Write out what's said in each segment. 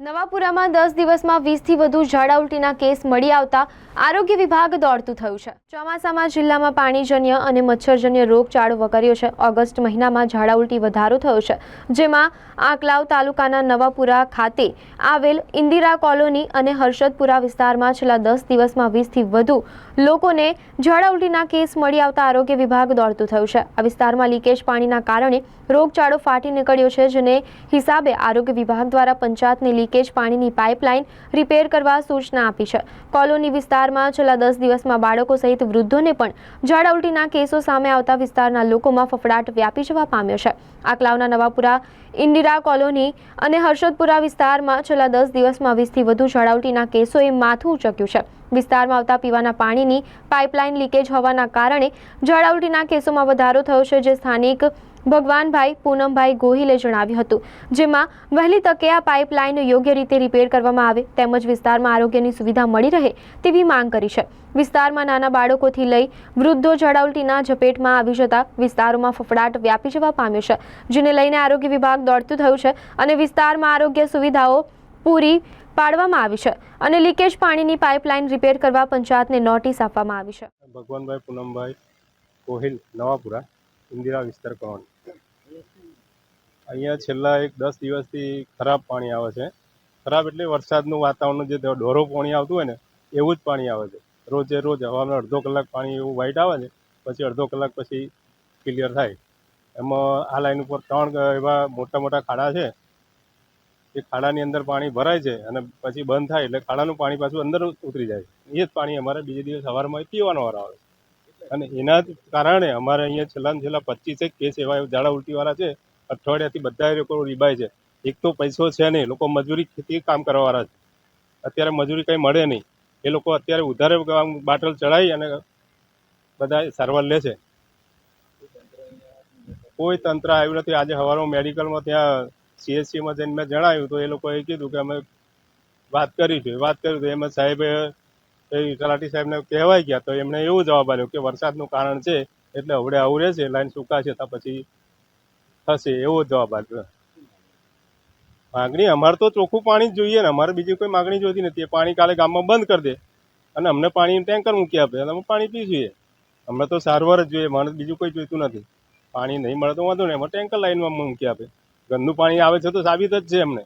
નવાપુરામાં દસ દિવસમાં વીસથી વધુ ઝાડા ઉલટીના કેસ મળી આવતા આરોગ્ય વિભાગ દોડતું થયું છે. ચોમાસામાં જિલ્લામાં પાણીજન્ય અને મચ્છરજન્ય રોગચાળો વકર્યો છે. ઓગસ્ટ મહિનામાં ઝાડા ઉલટી વધારો થયો છે. જેમાં આંકલાવ તાલુકાના નવાપુરા ખાતે આવેલ ઇન્દિરા કોલોની અને હર્ષદપુરા વિસ્તારમાં છેલ્લા દસ દિવસમાં વીસથી વધુ લોકોને ઝાડા ઉલટીના કેસ મળી આવતા આરોગ્ય વિભાગ દોડતું થયું છે. આ વિસ્તારમાં લીકેજ પાણીના કારણે રોગચાળો ફાટી નીકળ્યો છે, જેને હિસાબે આરોગ્ય વિભાગ દ્વારા પંચાયતને લીકેજ પાણીની પાઇપલાઇન રિપેર કરવા સૂચના આપી છે. કોલોની વિસ્તારમાં છેલ્લા દસ દિવસમાં બાળકો સહિત વૃદ્ધોને પણ ઝાડા ઉલટીના કેસો સામે આવતા વિસ્તારના લોકોમાં ફફડાટ વ્યાપી જવા પામ્યો છે. આકલાવના નવાપુરા, ઇન્દિરા કોલોની અને હર્ષદપુરા વિસ્તારમાં છેલ્લા દસ દિવસમાં વીસથી વધુ ઝાડા ઉલટીના કેસોએ માથું ઉચક્યું છે. વિસ્તારમાં આવતા પીવાના પાણીની પાઇપલાઇન લીકેજ હોવાના કારણે ઝાડા કેસોમાં વધારો થયો છે, જે સ્થાનિક ભગવાનભાઈ પૂનમભાઈ ગોહિલે જણાવ્યું હતું, જેમાં વહેલી તકે આ પાઇપલાઇન યોગ્ય રીતે રિપેર કરવામાં આવે તેમજ વિસ્તારમાં આરોગ્યની સુવિધા મળી રહે તેવી માંગ કરી છે. વિસ્તારમાં નાના બાળકોથી લઈ વૃદ્ધો ઝાડાઉલટીના ઝપેટમાં આવી જતા વિસ્તારોમાં ફફડાટ વ્યાપી જવા પામ્યો છે, જેને લઈને આરોગ્ય વિભાગ દોડતું થયું છે અને વિસ્તારમાં આરોગ્ય સુવિધાઓ પૂરી પાડવામાં આવી છે અને લીકેજ પાણીની પાઇપલાઇન રિપેર કરવા પંચાયતને નોટિસ આપવામાં આવી છે. ભગવાનભાઈ પૂનમભાઈ કોહિલ નવાપુરા, ઇન્દિરા વિસ્તાર કોલોની અહીંયા છેલ્લા એક દસ દિવસથી ખરાબ પાણી આવે છે. ખરાબ એટલે વરસાદનું વાતાવરણ જે ઢોરો પાણી આવતું હોય ને, એવું જ પાણી આવે છે. રોજે રોજ હવામાં અડધો કલાક પાણી એવું વ્હાઈટ આવે છે, પછી અડધો કલાક પછી ક્લિયર થાય. એમાં આ લાઈન ઉપર ત્રણ એવા મોટા મોટા ખાડા છે. એ ખાડાની અંદર પાણી ભરાય છે અને પછી બંધ થાય એટલે ખાડાનું પાણી પાછું અંદર ઉતરી જાય એ જ પાણી અમારે બીજે દિવસ સવારમાં પીવાનો વાર આવે અને એના કારણે અમારે અહીંયા છેલ્લા છેલ્લા પચીસેક કેસ એવા ઝાડા ઉલટીવાળા છે. અઠવાડિયાથી બધા લોકો રીબાય છે. એક તો પૈસો છે નહીં, લોકો મજૂરી ખેતી કામ કરવાવાળા છે. અત્યારે મજૂરી કંઈ મળે નહીં. એ લોકો અત્યારે ઉધારે બાટલ ચડાવી અને બધા સારવાર લે છે. કોઈ તંત્ર આવ્યું નથી. આજે સવારમાં મેડિકલમાં ત્યાં સીએસસીમાં જઈને મેં જણાવ્યું તો એ લોકોએ કીધું કે અમે વાત કરી છે. વાત કરી તો એમાં સાહેબે તલાટી સાહેબને કહેવાય ગયા તો એમણે એવું જવાબ આપ્યો કે વરસાદનું કારણ છે એટલે હવડે આવું રહેશે, લાઈન સુકાશે, તો પછી થશે, એવો જવાબ આપ્યો માગણી, અમારે તો ચોખ્ખું પાણી જ જોઈએ ને, અમારે બીજી કોઈ માગણી જોતી નથી. એ પાણી કાલે ગામમાં બંધ કરી દે અને અમને પાણી ટેન્કર મૂકી આપે અને અમે પાણી પી જોઈએ. અમને તો સારવાર જ જોઈએ, મને બીજું કોઈ જોઈતું નથી. પાણી નહીં મળે તો વાંધો નહીં એમાં ટેન્કર લાઈનમાં મૂકી આપે. ગંદુ પાણી આવે છે તો સાબિત જ છે એમને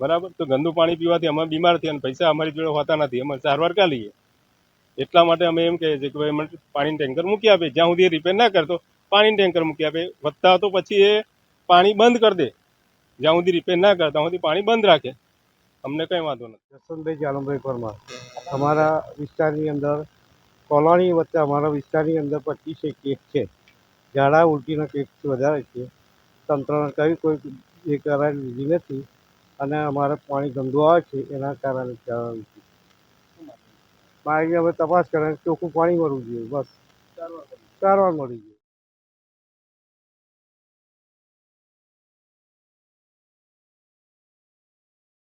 બરાબર? તો ગંદુ પાણી પીવાથી અમે બીમાર થઈએ અને પૈસા અમારી જોડે હોતા નથી. અમે સારવાર ક્યાં લઈએ. એટલા માટે અમે એમ કહીએ છીએ કે ભાઈ અમને પાણીનું ટેન્કર મૂકી આપે. જ્યાં સુધી રિપેર ના કરતો પાણીનું ટેન્કર મૂકી આપે. વધતા તો પછી એ પાણી બંધ કરી દે. જ્યાં સુધી રિપેર ના કરે, ત્યાં સુધી પાણી બંધ રાખે. અમને કંઈ વાંધો નથી. જસવંતભાઈ જાલમભાઈ પરમાર અમારા વિસ્તારની અંદર, કોલોની વચ્ચે અમારા વિસ્તારની અંદર પચીસેક કેસ છે. ઝાડા ઉલટીના કેસ વધારે છે. તંત્રને કહ્યું કોઈ એ કરાર લીધી નથી અને અમારે પાણી ગંદુ આવે છે એના કારણે ઝાડા છે. મારી હવે તપાસ કરે ચોખ્ખું પાણી મળવું જોઈએ, બસ. સારવાર મળી જોઈએ